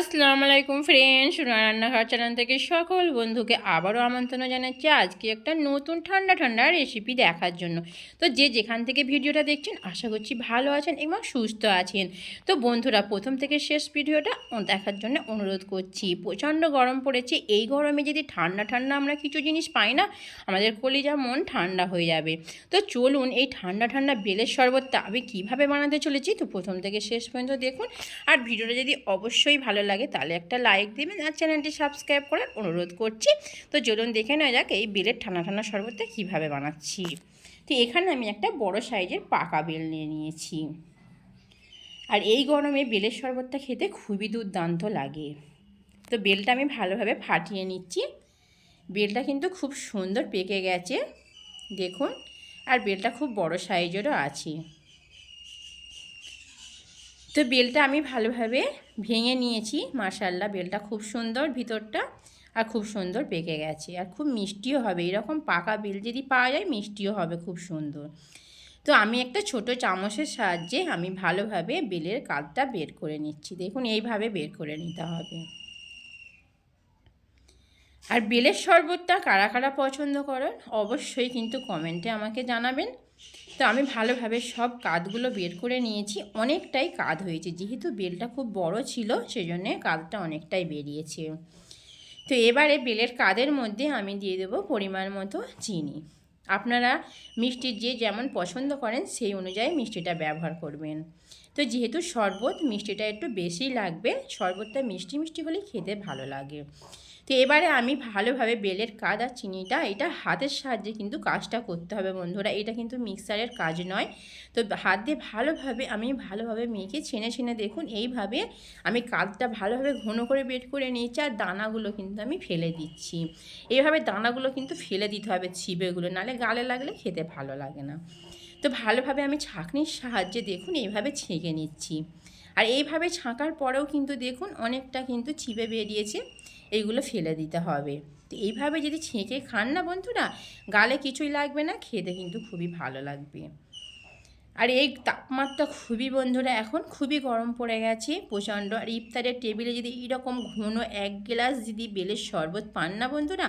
আসসালামু আলাইকুম ফ্রেন্ডস রান্নাঘর চ্যানেল থেকে সকল বন্ধুকে আবারও আমন্ত্রণ জানাচ্ছি আজকে একটা নতুন ঠান্ডা ঠান্ডা রেসিপি দেখার জন্য। তো যে যেখান থেকে ভিডিওটা দেখছেন, আশা করছি ভালো আছেন এবং সুস্থ আছেন। তো বন্ধুরা, প্রথম থেকে শেষ ভিডিওটা দেখার জন্য অনুরোধ করছি, প্রচণ্ড গরম পড়েছে, এই গরমে যদি ঠান্ডা ঠান্ডা আমরা কিছু জিনিস পাই না, আমাদের কলিজা মন ঠান্ডা হয়ে যাবে। তো চলুন এই ঠান্ডা ঠান্ডা বেলের শরবতটা আমি কীভাবে বানাতে চলেছি, তো প্রথম থেকে শেষ পর্যন্ত দেখুন। আর ভিডিওটা যদি অবশ্যই ভালো লাগে তাহলে একটা লাইক দেবেন আর চ্যানেলটি সাবস্ক্রাইব করার অনুরোধ করছি। তো চলুন দেখে নেওয়া যাক এই বেলের ঠান্ডা ঠান্ডা শরবতটা কীভাবে বানাচ্ছি। তো এখানে আমি একটা বড় সাইজের পাকা বেল নিয়ে নিয়েছি। আর এই গরমে বেলের শরবতটা খেতে খুবই দুর্দান্ত লাগে। তো বেলটা আমি ভালোভাবে ফাটিয়ে নিচ্ছি। বেলটা কিন্তু খুব সুন্দর পেকে গেছে, দেখুন। আর বেলটা খুব বড় সাইজেরও আছে। তো বেলটা আমি ভালোভাবে ভেঙে নিয়েছি মার্শাল্লাহ বেলটা খুব সুন্দর ভিতরটা, আর খুব সুন্দর পেকে গেছে, আর খুব মিষ্টিও হবে, এরকম পাকা বেল যদি পাওয়া যায় মিষ্টিও হবে খুব সুন্দর। তো আমি একটা ছোট চামচের সাহায্যে আমি ভালোভাবে বেলের কাঠটা বের করে নিচ্ছি, দেখুন এইভাবে বের করে নিতে হবে। আর বেলের শরবতটা কারা কারা পছন্দ করেন, অবশ্যই কিন্তু কমেন্টে আমাকে জানাবেন। তো আমি ভালোভাবে সব কাঁধগুলো বের করে নিয়েছি। অনেকটাই কাঁধ হয়েছে। যেহেতু বেলটা খুব বড় ছিল সেই জন্যে কাঁধটা অনেকটাই বেরিয়েছে। তো এবারে বেলের কাঁধের মধ্যে আমি দিয়ে দেবো পরিমাণ মতো চিনি। আপনারা মিষ্টির যে যেমন পছন্দ করেন, সেই অনুযায়ী মিষ্টিটা ব্যবহার করবেন। তো যেহেতু শরবত মিষ্টিটা একটু বেশি লাগবে, শরবতটা মিষ্টি মিষ্টি হলেই খেতে ভালো লাগে। তো এবারে আমি ভালোভাবে বেলের কাজ আর চিনিটা এটা হাতের সাহায্যে কিন্তু কাজটা করতে হবে বন্ধুরা। এটা কিন্তু মিক্সারের কাজ নয়। তো হাত দিয়ে ভালোভাবে আমি ভালোভাবে মেখে ছেনে ছেনে দেখুন এইভাবে আমি কাজটা ভালোভাবে ঘন করে বের করে নিয়েছি আর দানাগুলো কিন্তু আমি ফেলে দিচ্ছি। এইভাবে দানাগুলো কিন্তু ফেলে দিতে হবে ছিপেগুলো, নালে গালে লাগলে খেতে ভালো লাগে না। তো ভালোভাবে আমি ছাঁকনির সাহায্যে দেখুন এইভাবে ছেঁকে নিচ্ছি। আর এইভাবে ছাঁকার পরেও কিন্তু দেখুন অনেকটা কিন্তু চিপে বেরিয়েছে, এইগুলো ফেলে দিতে হবে। তো এইভাবে যদি ছেঁকে খান না বন্ধুরা, গালে কিছুই লাগবে না, খেতে কিন্তু খুবই ভালো লাগবে। আর এই তাপমাত্রা খুবই বন্ধুরা, এখন খুবই গরম পড়ে গেছে, প্রচণ্ড। আর ইফতারের টেবিলে যদি এরকম ঘন এক গ্লাস যদি বেলের শরবত পান না বন্ধুরা,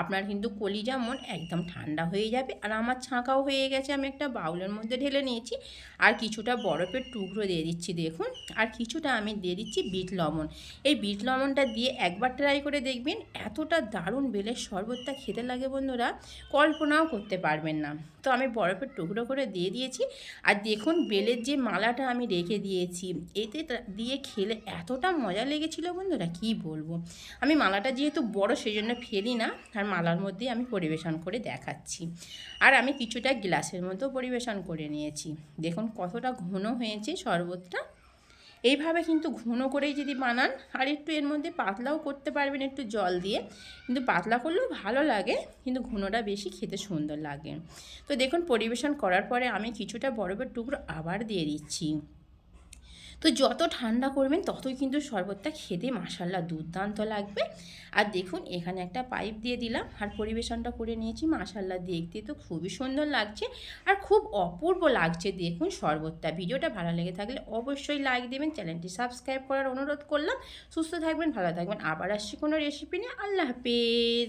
আপনার কিন্তু কলিজা মন একদম ঠান্ডা হয়ে যাবে। আর আমার ছাঁকাও হয়ে গেছে, আমি একটা বাউলের মধ্যে ঢেলে নিয়েছি। আর কিছুটা বরফের টুকরো দিয়ে দিচ্ছি, দেখুন। আর কিছুটা আমি দিয়ে দিচ্ছি বিট লবণ। এই বিট লবণটা দিয়ে একবার ট্রাই করে দেখবেন, এতটা দারুণ বেলের শরবতটা খেতে লাগে বন্ধুরা, কল্পনাও করতে পারবেন না। তো আমি বরফের টুকরো করে দিয়ে দিয়েছি। আর দেখুন বেলের যে মালাটা আমি রেখে দিয়েছি, এতে দিয়ে খেলে এতটা মজা লেগেছিল বন্ধুরা, কি বলব? আমি মালাটা যেহেতু বড় সেই জন্য ফেলি না, আর মালার মধ্যেই আমি পরিবেশন করে দেখাচ্ছি। আর আমি কিছুটা গ্লাসের মধ্যেও পরিবেশন করে নিয়েছি। দেখুন কতটা ঘন হয়েছে শরবতটা। এইভাবে কিন্তু ঘন করেই যদি বানান, আর একটু এর মধ্যে পাতলাও করতে পারবেন একটু জল দিয়ে। কিন্তু পাতলা করলেও ভালো লাগে, কিন্তু ঘনটা বেশি খেতে সুন্দর লাগে। তো দেখুন, পরিবেশন করার পরে আমি কিছুটা বরফের টুকরো আবার দিয়ে দিচ্ছি। তো যত ঠান্ডা করবেন, ততই কিন্তু শরবতটা খেতে মাসাল্লা দুর্দান্ত লাগবে। আর দেখুন, এখানে একটা পাইপ দিয়ে দিলাম আর পরিবেশনটা করে নিয়েছি। মাসাল্লা দেখতে তো খুবই সুন্দর লাগছে আর খুব অপূর্ব লাগছে দেখুন শরবতটা। ভিডিওটা ভালো লেগে থাকলে অবশ্যই লাইক দেবেন, চ্যানেলটি সাবস্ক্রাইব করার অনুরোধ করলাম। সুস্থ থাকবেন, ভালো থাকবেন। আবার আসছি কোনো রেসিপি নিয়ে। আল্লাহ হাফিজ।